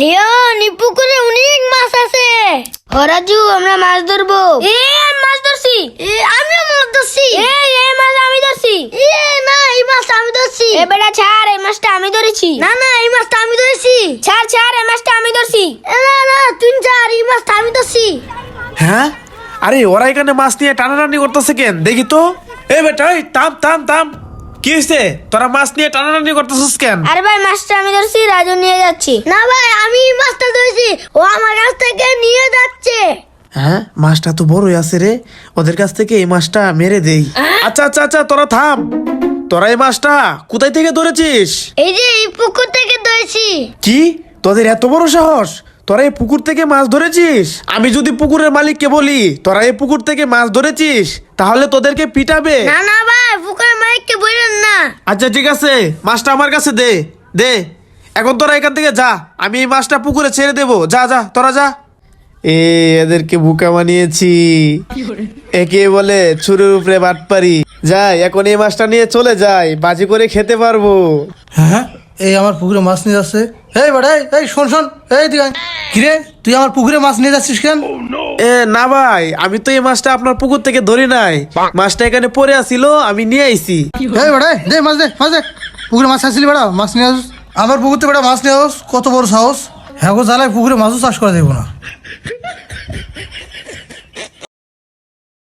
Leone এই পুকুরে অনেক মাছ আছে। ও রাজু আমরা মাছ ধরবো। এ আমি মাছ ধরছি। এ আমিও মাছ ধরছি। এ এই মাছ আমি ধরছি। এ না এই মাছটা আমি ধরছি। এ বেটা ছাড় এই মাছটা আমি ধরেছি। না না এই মাছটা আমি ধরেছি। ছাড় ছাড় এই মাছটা আমি ধরছি। না না তুই ছাড় এই মাছটা আমি ধরছি। হ্যাঁ? আরে ওরা এখানে মাছ নিয়ে টানাটানি করতেছে কেন? দেখি তো। এ বেটা এই থাম থাম থাম। কি হয়েছে তোরা মাছ নিয়ে টানাটানি করতেছিস কেন? আরে ভাই মাছটা আমি ধরছি রাজু নিয়ে যাচ্ছি। না ভাই আমি এই মাছটা ধরেছি। ও আমার কাছ থেকে নিয়ে যাচ্ছে। হ্যাঁ মাছটা তো বড়ই আছে রে। ওদের কাছ থেকে এই মাছটা মেরে দেই। আচ্ছা আচ্ছা আচ্ছা তোরা থাম। তোরা এই মাছটা কোথায় থেকে ধরেছিস? এই যে এই পুকুর থেকে ধরেছি। কি? তোদের এত বড় সাহস? তোরা এই পুকুর থেকে মাছ ধরেছিস? আমি যদি পুকুরের মালিককে বলি তোরা এই পুকুর থেকে মাছ ধরেছিস তাহলে তোদেরকে পিটাবে। না না ভাই পুকুরের আচ্ছা ঠিক আছে। মাছটা আমার কাছে দে দে। এখন তোরা এখান থেকে যা আমি এই মাছটা পুকুরে ছেড়ে দেবো। যা যা তোরা যা। এ এদেরকে বুকা বানিয়েছি। একে বলে ছুরের উপরে বাট পারি যাই এখন এই মাছটা নিয়ে চলে যাই বাজি করে খেতে পারব। হ্যাঁ এই আমার পুকুরে মাছ নিয়ে যাচ্ছে। এই বেটা এই, এই শোন শোন এই আয়। কিরে তুই আমার পুকুরে মাছ নিয়ে যাচ্ছিস কেন? এ না ভাই আমি তো এই মাছটা আপনার পুকুর থেকে ধরি নাই। মাছটা এখানে পড়ে আসিল আমি নিয়ে আইছি। এই বেড়া দে মাছ দে মাছ দে। পুকুরে মাছ আসলি বেড়া মাছ নিয়ে আসুস। আমার পুকুরতে বেড়া মাছ নিয়ে আসুস কত বড় সাহস। হ্যাঁ গো জ্বালায় পুকুরে মাছও চাষ করা দেবো না।